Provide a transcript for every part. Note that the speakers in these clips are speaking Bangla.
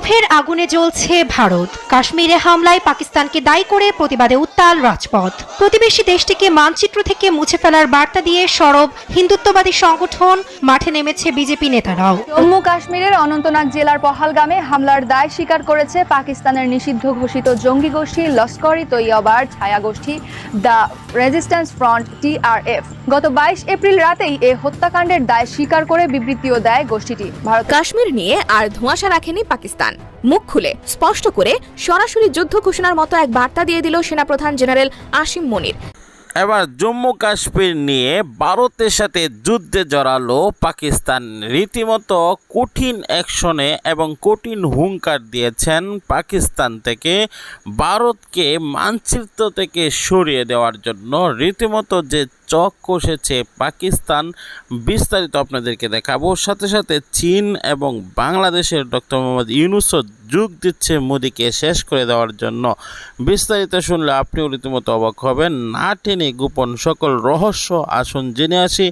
ক্ষোভের আগুনে জ্বলছে ভারত। কাশ্মীরে হামলায় পাকিস্তানকে দায়ী করে প্রতিবাদে উত্তাল রাজপথ। প্রতিবেশী দেশটিকে মানচিত্র থেকে মুছে ফেলার বার্তা দিয়ে সরব হিন্দুত্ববাদী সংগঠন মাঠে নেমেছে বিজেপি নেতারাও। জম্মু কাশ্মীরের অনন্তনাগ জেলার পহালগামে হামলার দায় স্বীকার করেছে পাকিস্তানের নিষিদ্ধ ঘোষিত জঙ্গি গোষ্ঠী লস্কর ই তৈয়বার ছায়া গোষ্ঠী দ্য রেজিস্ট্যান্স ফ্রন্ট টিআরএফ গত বাইশ এপ্রিল রাতেই এ হত্যাকাণ্ডের দায় স্বীকার করে বিবৃতিও দেয় গোষ্ঠীটি। ভারত কাশ্মীর নিয়ে আর ধোঁয়াশা রাখেনি পাকিস্তান। মুখ খুলে স্পষ্ট করে সরাসরি যুদ্ধ ঘোষণার মতো এক বার্তা দিয়ে দিল সেনাপ্রধান জেনারেল আসিম মনির। এবার জম্মু কাশ্মীর নিয়ে ভারতের সাথে যুদ্ধে জড়ালো পাকিস্তান। রীতিমতো কঠিন অ্যাকশনে এবং কঠিন হুঙ্কার দিয়েছেন পাকিস্তান থেকে ভারতকে মানচিত্র থেকে সরিয়ে দেওয়ার জন্য। রীতিমতো যে চক কষেছে পাকিস্তান। বিস্তারিত আপনাদেরকে দেখাবো। সাথে সাথে চীন এবং বাংলাদেশের ডক্টর মোহাম্মদ ইউনুসও যোগ দিচ্ছে মোদিকে শেষ করে দেওয়ার জন্য। বিস্তারিত শুনলে আপনিও রীতিমতো অবাক হবেন। না টেনে গোপন সকল রহস্য আসুন জেনে আসি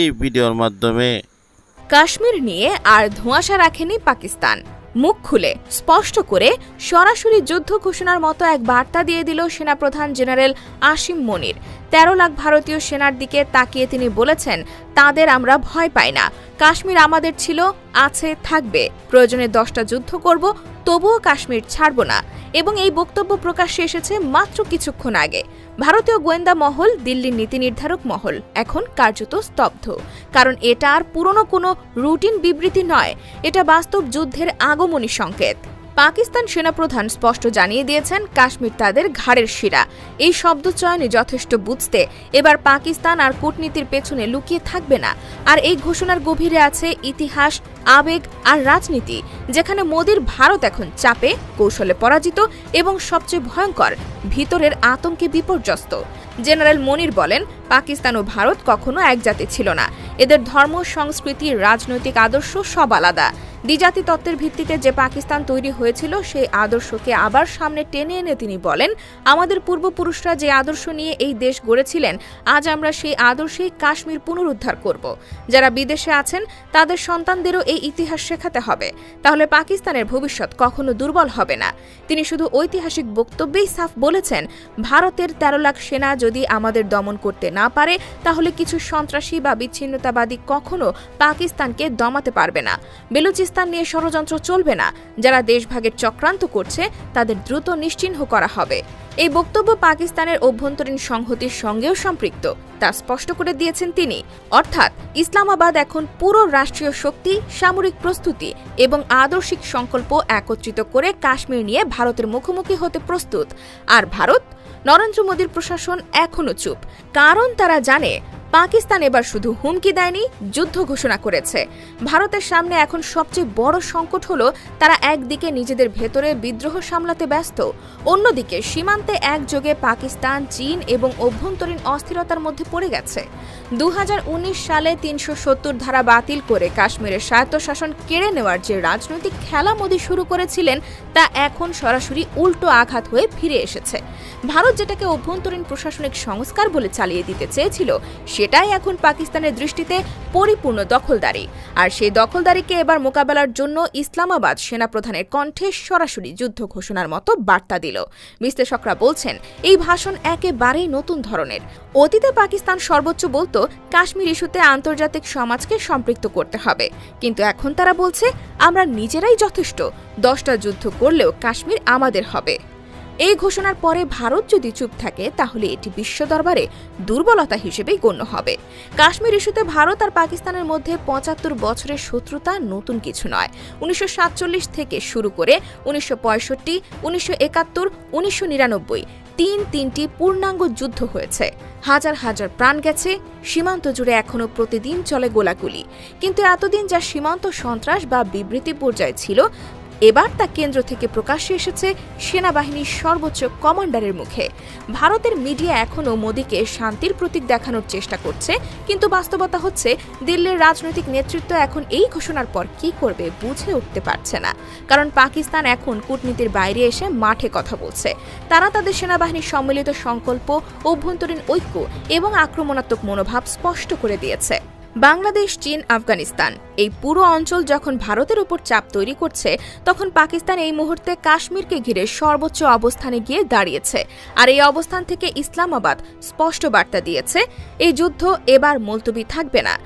এই ভিডিওর মাধ্যমে। কাশ্মীর নিয়ে আর ধোঁয়াশা রাখেনি পাকিস্তান। মুখ খুলে স্পষ্ট করে সরাসরি যুদ্ধ ঘোষণার মতো এক বার্তা দিয়ে দিল সেনাপ্রধান জেনারেল আসিম মনির। তেরো লাখ ভারতীয় সেনার দিকে তাকিয়ে তিনি বলেছেন, তাদের আমরা ভয় পাই না। কাশ্মীর আমাদের ছিল, আছে, থাকবে। প্রয়োজনে দশটা যুদ্ধ করব, তবুও কাশ্মীর ছাড়ব না। এবং এই বক্তব্য প্রকাশ্যে এসেছে মাত্র কিছুক্ষণ আগে। ভারতীয় গোয়েন্দা মহল, দিল্লির নীতি নির্ধারক মহল, এখন কার্যত স্তব্ধ। কারণ এটা আর পুরনো কোনো রুটিন বিবৃতি নয়। এটা বাস্তব যুদ্ধের আগমনী সংকেত। পাকিস্তান সেনাপ্রধান স্পষ্ট জানিয়ে দিয়েছেন, কাশ্মীর তাদের ঘাড়ের শিরা। এই শব্দচয়নে যথেষ্ট বুঝতে এবার পাকিস্তান আর কূটনীতির পেছনে লুকিয়ে থাকবে না। আর এই ঘোষণার গভীরে আছে ইতিহাস, আবেগ আর রাজনীতি, যেখানে মোদির ভারত এখন চাপে, কৌশলে পরাজিত এবং সবচেয়ে ভয়ঙ্কর, ভিতরের আতঙ্কে বিপর্যস্ত। জেনারেল মনির বলেন পাকিস্তান ও ভারত কখনো এক জাতি ছিল না। এদের ধর্ম, সংস্কৃতি, রাজনৈতিক আদর্শ সব আলাদা। দ্বিজাতি তত্ত্বের ভিত্তিতে যে পাকিস্তান তৈরি হয়েছিল, সেই আদর্শকে আবার সামনে টেনে এনে তিনি বলেন, আমাদের পূর্বপুরুষরা যে আদর্শ নিয়ে এই দেশ গড়েছিলেন, আজ আমরা সেই আদর্শেই কাশ্মীর পুনরুদ্ধার করব। যারা বিদেশে আছেন, তাদের সন্তানদেরও এই ইতিহাস শেখাতে হবে। তাহলে পাকিস্তানের ভবিষ্যৎ কখনো দুর্বল হবে না। তিনি শুধু ঐতিহাসিক বক্তব্যেই সাফ বলেছেন, ভারতের তেরো লাখ সেনা যদি আমাদের দমন করতে না পারে, তাহলে কিছু সন্ত্রাসী বা বিচ্ছিন্নতাবাদী কখনো পাকিস্তানকে দমাতে পারবে না। বেলুচিস্তান নিয়ে ষড়যন্ত্র চলবে না। যারা দেশভাগের চক্রান্ত করছে, তাদের দ্রুত নিশ্চিহ্ন করা হবে। এই বক্তব্য পাকিস্তানের অভ্যন্তরীণ সংহতির সঙ্গেও সম্পৃক্ত, তা স্পষ্ট করে দিয়েছেন তিনি। অর্থাৎ, ইসলামাবাদ এখন পুরো রাষ্ট্রীয় শক্তি, সামরিক প্রস্তুতি এবং আদর্শিক সংকল্প একত্রিত করে কাশ্মীর নিয়ে ভারতের মুখোমুখি হতে প্রস্তুত। আর ভারত নরেন্দ্র মোদীর প্রশাসন এখনও চুপ। কারণ তারা জানে পাকিস্তান এবার শুধু হুমকি দেয়নি, যুদ্ধ ঘোষণা করেছে। ভারতের সামনে এখন সবচেয়ে বড় সংকট হলো, তারা একদিকে নিজেদের ভেতরে বিদ্রোহ সামলাতে ব্যস্ত, অন্যদিকে সীমান্তে একযোগে পাকিস্তান, চীন এবং অভ্যন্তরীণ অস্থিরতার মধ্যে পড়ে গেছে। দু হাজার উনিশ সালে তিনশো সত্তর ধারা বাতিল করে কাশ্মীরের স্বায়ত্তশাসন কেড়ে নেওয়ার যে রাজনৈতিক খেলা মোদী শুরু করেছিলেন, তা এখন সরাসরি উল্টো আঘাত হয়ে ফিরে এসেছে। ভারত যেটাকে অভ্যন্তরীণ প্রশাসনিক সংস্কার বলে চালিয়ে দিতে চেয়েছিল সেটাই এখন পাকিস্তানের দৃষ্টিতে পরিপূর্ণ দখলদারি। আর সেই দখলদারিকে এবার মোকাবেলার জন্য ইসলামাবাদ সেনাপ্রধানের কণ্ঠে সরাসরি যুদ্ধ ঘোষণার মতো বার্তা দিল। বিশ্লেষকরা বলছেন, এই ভাষণ একেবারেই নতুন ধরনের। অতীতে পাকিস্তান সর্বোচ্চ বলতো, কাশ্মীর ইস্যুতে আন্তর্জাতিক সমাজকে সম্পৃক্ত করতে হবে। কিন্তু এখন তারা বলছে, আমরা নিজেরাই যথেষ্ট। দশটা যুদ্ধ করলেও কাশ্মীর আমাদের হবে। এই ঘোষণার পরে ভারত যদি চুপ থাকে, তাহলে এটি বিশ্ব দরবারে দুর্বলতা হিসেবেই গণ্য হবে। কাশ্মীর ইস্যুতে ভারত আর পাকিস্তানের মধ্যে পঁচাত্তর বছরের শত্রুতা নতুন কিছু নয়। উনিশশো থেকে শুরু করে উনিশশো পঁয়ষট্টি, উনিশশো একাত্তর, উনিশশো নিরানব্বই তিন তিনটি পূর্ণাঙ্গ যুদ্ধ হয়েছে। হাজার হাজার প্রাণ গেছে, সীমান্ত জুড়ে এখনও প্রতিদিন চলে গোলাগুলি। কিন্তু এতদিন যা সীমান্ত সন্ত্রাস বা বিবৃতি পর্যায়ে ছিল এবার তা কেন্দ্র থেকে প্রকাশ্যে এসেছে সেনাবাহিনীর সর্বোচ্চ কমান্ডারের মুখে। ভারতের মিডিয়া এখনও মোদীকে শান্তির প্রতীক দেখানোর চেষ্টা করছে, কিন্তু বাস্তবতা হচ্ছে দিল্লির রাজনৈতিক নেতৃত্ব এখন এই ঘোষণার পর কি করবে বুঝে উঠতে পারছে না। কারণ পাকিস্তান এখন কূটনীতির বাইরে এসে মাঠে কথা বলছে। তারা তাদের সেনাবাহিনীর সম্মিলিত সংকল্প, অভ্যন্তরীণ ঐক্য এবং আক্রমণাত্মক মনোভাব স্পষ্ট করে দিয়েছে। বাংলাদেশ, চীন, আফগানিস্তান। এই পুরো অঞ্চল যখন ভারতের উপর চাপ তৈরি করছে, তখন পাকিস্তান এই মুহূর্তে কাশ্মীরকে ঘিরে সর্বোচ্চ অবস্থানে গিয়ে দাঁড়িয়েছে। আর এই অবস্থান থেকে ইসলামাবাদ স্পষ্ট বার্তা দিয়েছে, এই যুদ্ধ এবার মুলতবি থাকবে না।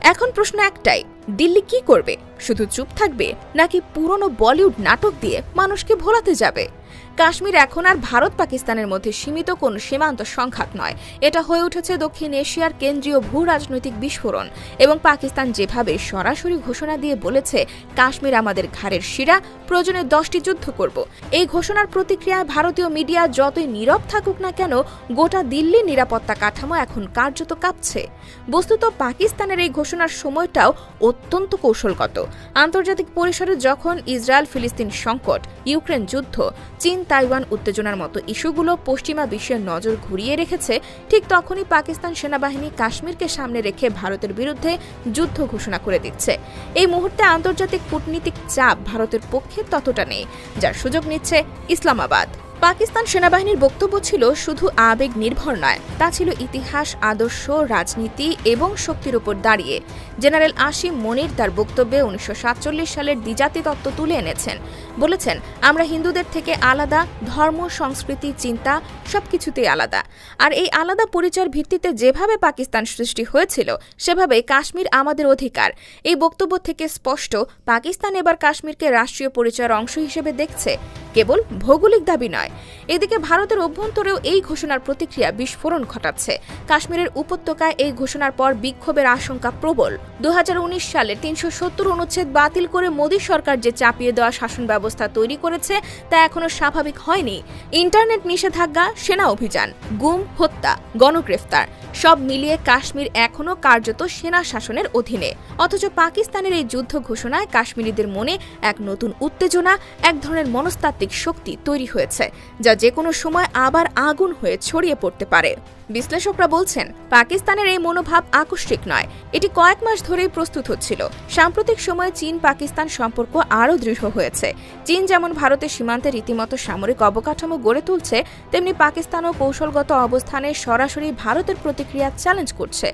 এখন প্রশ্ন একটাই, দিল্লি কি করবে? শুধু চুপ থাকবে নাকি পুরনো বলিউড নাটক দিয়ে মানুষকে ভোলাতে যাবে? কাশ্মীর এখন আর ভারত পাকিস্তানের মধ্যে সীমিত কোনো সীমান্ত সংঘাত নয়। এটা হয়ে উঠেছে দক্ষিণ এশিয়ার কেন্দ্রীয় ভূ রাজনৈতিক বিস্ফোরণ এবং পাকিস্তান যেভাবে সরাসরি ঘোষণা দিয়ে বলেছে, কাশ্মীর আমাদের ঘাড়ের শিরা, প্রয়োজনে দশটি যুদ্ধ করব। এই ঘোষণার প্রতিক্রিয়ায় ভারতীয় মিডিয়া যতই নীরব থাকুক না কেন, গোটা দিল্লির নিরাপত্তা কাঠামো এখন কার্যত কাঁপছে। বস্তুত পাকিস্তানের এই ঘোষণার সময়টাও অত্যন্ত কৌশলগত। আন্তর্জাতিক পরিসরে যখন ইসরায়েল ফিলিস্তিন সংকট, ইউক্রেন যুদ্ধ চীন তাইওয়ান উত্তেজনার মতো ইস্যুগুলো পশ্চিমা বিশ্বের নজর ঘুরিয়ে রেখেছে, ঠিক তখনই পাকিস্তান সেনাবাহিনী কাশ্মীরকে সামনে রেখে ভারতের বিরুদ্ধে যুদ্ধ ঘোষণা করে দিচ্ছে। এই মুহূর্তে আন্তর্জাতিক কূটনীতিক চাপ ভারতের পক্ষে ততটা নেই, যার সুযোগ নিচ্ছে ইসলামাবাদ। পাকিস্তান সেনাবাহিনীর বক্তব্য ছিল শুধু আবেগ নির্ভর নয়, তা ছিল ইতিহাস, আদর্শ, রাজনীতি এবং শক্তির উপর দাঁড়িয়ে। জেনারেল আসিম মনির তার বক্তব্যে উনিশশো সাতচল্লিশ সালের দ্বিজাতি তত্ত্ব তুলে এনেছেন। বলেছেন, আমরা হিন্দুদের থেকে আলাদা, ধর্ম, সংস্কৃতি, চিন্তা সবকিছুতেই আলাদা। আর এই আলাদা পরিচয়ের ভিত্তিতে যেভাবে পাকিস্তান সৃষ্টি হয়েছিল সেভাবে কাশ্মীর আমাদের অধিকার। এই বক্তব্য থেকে স্পষ্ট, পাকিস্তান এবার কাশ্মীরকে রাষ্ট্রীয় পরিচয়ের অংশ হিসেবে দেখছে কেবল ভৌগোলিক দাবি নয়। এদিকে ভারতের অভ্যন্তরেও এই ঘোষণার প্রতিক্রিয়া বিস্ফোরণ ঘটাচ্ছে। কাশ্মীরের উপত্যকায় এই ঘোষণার পর বিক্ষোভের আশঙ্কা প্রবল। দুহাজার উনিশ সালে তিনশো সত্তর অনুচ্ছেদ বাতিল করে মোদী সরকার যে চাপিয়ে দেওয়া শাসন ব্যবস্থা তৈরি করেছে, তা এখনও স্বাভাবিক হয়নি। ইন্টারনেট নিষেধাজ্ঞা, সেনা অভিযান, গুম, হত্যা, গণগ্রেফতার, সব মিলিয়ে কাশ্মীর এখনও কার্যত সেনা শাসনের অধীনে। অথচ পাকিস্তানের এই যুদ্ধ ঘোষণায় কাশ্মীরিদের মনে এক নতুন উত্তেজনা, এক ধরনের মনস্তাত্ত্বিক শক্তি তৈরি হয়েছে যা যে কোনো সময় আবার আগুন হয়ে ছড়িয়ে পড়তে পারে। বিশ্লেষকরা বলছেন, পাকিস্তানের এই মনোভাব আকস্মিক নয়। এটি কয়েক মাস ধরেই প্রস্তুত হচ্ছিল। সাম্প্রতিক সময়ে চীন পাকিস্তান সম্পর্ক আরও দৃঢ় হয়েছে। চীন যেমন ভারতের সীমান্তে রীতিমতো সামরিক অবকাঠামো গড়ে তুলছে, তেমনি পাকিস্তানও কৌশলগত অবস্থানে সরাসরি ভারতের প্রতিক্রিয়া চ্যালেঞ্জ করছে।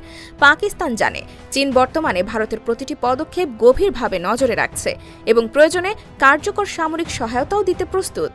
পাকিস্তান জানে, চীন বর্তমানে ভারতের প্রতিটি পদক্ষেপ গভীরভাবে নজরে রাখছে এবং প্রয়োজনে কার্যকর সামরিক সহায়তাও দিতে প্রস্তুত।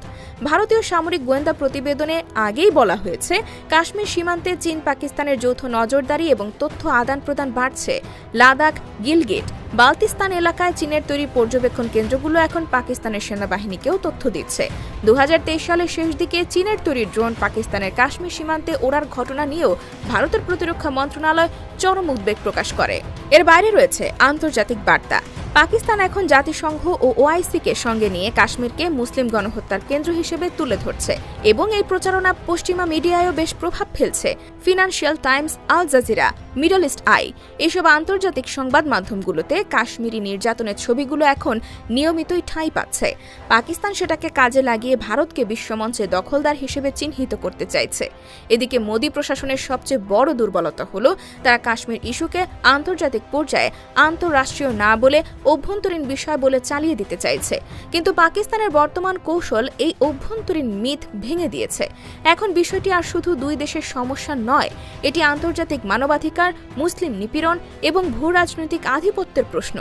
ভারতীয় সামরিক গোয়েন্দা প্রতিবেদনে আগেই বলা হয়েছে, কাশ্মীর সীমান্তে চীন পাকিস্তানের যৌথ নজরদারি এবং তথ্য আদান প্রদান বাড়ছে। লাদাখ, গিলগিট, বাল্তিস্তান এলাকায় চীনের তৈরি পর্যবেক্ষণ কেন্দ্রগুলো এখন পাকিস্তানের সেনাবাহিনীকেও তথ্য দিচ্ছে। দু হাজার তেইশ সালের শেষ দিকে চীনের তৈরি ড্রোন পাকিস্তানের কাশ্মীর সীমান্তে ওড়ার ঘটনা নিয়েও ভারতের প্রতিরক্ষা মন্ত্রণালয় চরম উদ্বেগ প্রকাশ করে। এর বাইরে রয়েছে আন্তর্জাতিক বার্তা। পাকিস্তান এখন জাতিসংঘ ও ওআইসিকে সঙ্গে নিয়ে কাশ্মীরকে মুসলিম গণহত্যার কেন্দ্র হিসেবে তুলে ধরছে এবং এই প্রচারণা পশ্চিমা মিডিয়ায়ও বেশ প্রভাব ফেলছে। Financial Times, Al Jazeera, Middle East Eye এসব আন্তর্জাতিক সংবাদ মাধ্যমগুলোতে কাশ্মীরি নির্যাতনের ছবিগুলো এখন নিয়মিতই ঠাঁই পাচ্ছে। পাকিস্তান সেটাকে কাজে লাগিয়ে ভারতকে বিশ্বমঞ্চে দখলদার হিসেবে চিহ্নিত করতে চাইছে। এদিকে মোদী প্রশাসনের সবচেয়ে বড় দুর্বলতা হল, তারা কাশ্মীর ইস্যুকে আন্তর্জাতিক পর্যায়ে আন্তঃরাষ্ট্রীয় না বলে অভ্যন্তরীণ বিষয় বলে চালিয়ে দিতে চাইছে। কিন্তু পাকিস্তানের বর্তমান কৌশল এই অভ্যন্তরীণ মিথ ভেঙে দিয়েছে। এখন বিষয়টি আর শুধু দুই দেশের সমস্যা নয়, এটি আন্তর্জাতিক মানবাধিকার, মুসলিম নিপীড়ন এবং ভূ রাজনৈতিক আধিপত্যের প্রশ্ন।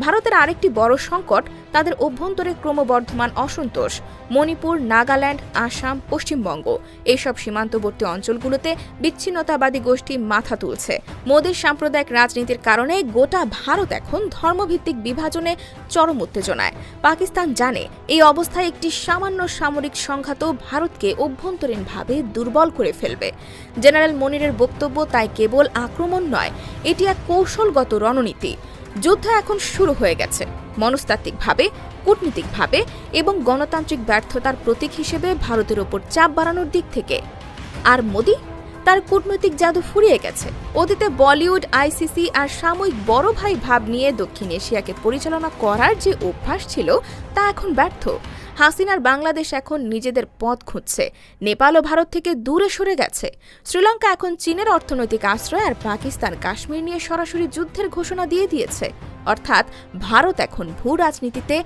ভারতের আরেকটি বড় সংকট, তাদের অভ্যন্তরে ক্রমবর্ধমান অসন্তোষ, মণিপুর, নাগাল্যান্ড, আসাম, পশ্চিমবঙ্গ। এইসব সীমান্তবর্তী অঞ্চলগুলোতে বিচ্ছিন্নতাবাদী গোষ্ঠী মাথা তুলছে। মোদীর সাম্প্রদায়িক রাজনীতির কারণে গোটা ভারত এখন ধর্মভিত্তিক বিভাজনে চরম উত্তেজনায়। পাকিস্তান জানে এই অবস্থায় একটি সামান্য সামরিক সংঘাতও ভারতকে অভ্যন্তরীণভাবে দুর্বল করে ফেলবে। জেনারেল মনিরের বক্তব্য তাই কেবল আক্রমণ নয়, এটি এক কৌশলগত রণনীতি। যুদ্ধ এখন শুরু হয়ে গেছে। মনস্তাত্ত্বিকভাবে, কূটনীতিকভাবে এবং গণতান্ত্রিক ব্যর্থতার প্রতীক হিসেবে ভারতের ওপর চাপ বাড়ানোর দিক থেকে। আর মোদি? তার কূটনৈতিক জাদু ফুরিয়ে গেছে। অতীতে বলিউড আইসিসি আর সাময়িক বড় ভাই ভাব নিয়ে দক্ষিণ এশিয়াকে পরিচালনা করার যে অভ্যাস ছিল, তা এখন ব্যর্থ। হাসিনার বাংলাদেশ এখন নিজেদের পথ খুঁজছে। নেপাল ও ভারত থেকে দূরে সরে গেছে। শ্রীলঙ্কা এখন চীনের অর্থনৈতিক আশ্রয় আর পাকিস্তান কাশ্মীর নিয়ে সরাসরি যুদ্ধের ঘোষণা দিয়ে দিয়েছে। অর্থাৎ ভারত এখন ভূ রাজনীতিতে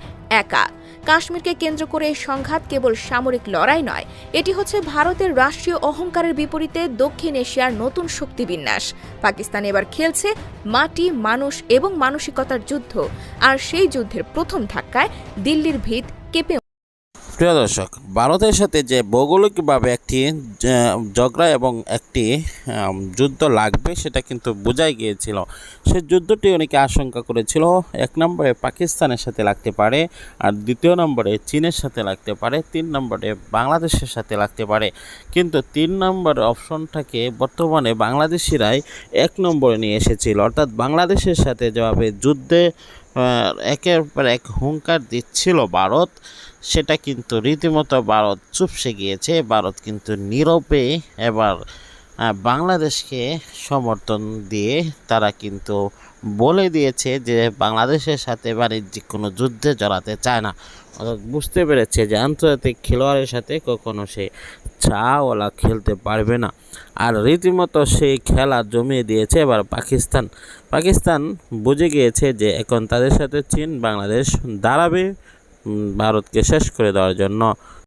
একা। কাশ্মীরকে কেন্দ্র করে এই সংঘাত কেবল সামরিক লড়াই নয়, এটি হচ্ছে ভারতের রাষ্ট্রীয় অহংকারের বিপরীতে দক্ষিণ এশিয়ার নতুন শক্তিবিন্যাস পাকিস্তান এবার খেলছে মাটি, মানুষ এবং মানসিকতার যুদ্ধ। আর সেই যুদ্ধের প্রথম ধাক্কায় দিল্লির ভিত কেঁপে প্রিয় দর্শক, ভারতের সাথে যে ভৌগোলিকভাবে একটি ঝগড়া এবং একটি যুদ্ধ লাগবে সেটা কিন্তু বোঝাই গিয়েছিল। সে যুদ্ধটি অনেকে আশঙ্কা করেছিল। এক নম্বরে পাকিস্তানের সাথে লাগতে পারে আর দ্বিতীয় নম্বরে চীনের সাথে লাগতে পারে। তিন নম্বরে বাংলাদেশের সাথে লাগতে পারে। কিন্তু তিন নম্বর অপশনটাকে বর্তমানে বাংলাদেশিরাই এক নম্বরে নিয়ে এসেছিল। অর্থাৎ বাংলাদেশের সাথে যেভাবে যুদ্ধে একের পর এক হুঙ্কার দিচ্ছিল ভারত। সেটা কিন্তু রীতিমতো ভারত চুপসে গিয়েছে। ভারত কিন্তু নীরবে এবার বাংলাদেশকে সমর্থন দিয়ে তারা কিন্তু বলে দিয়েছে যে বাংলাদেশের সাথে বাণিজ্যিক কোনো যুদ্ধে জড়াতে চায় না। অর্থাৎ বুঝতে পেরেছে যে আন্তর্জাতিক খেলোয়াড়ের সাথে কখনো সে চাওয়ালা খেলতে পারবে না। আর রীতিমতো সেই খেলা জমিয়ে দিয়েছে এবার পাকিস্তান। পাকিস্তান বুঝে গিয়েছে যে এখন তাদের সাথে চীন বাংলাদেশ দাঁড়াবে ভারতকে শেষ করে দেওয়ার জন্য।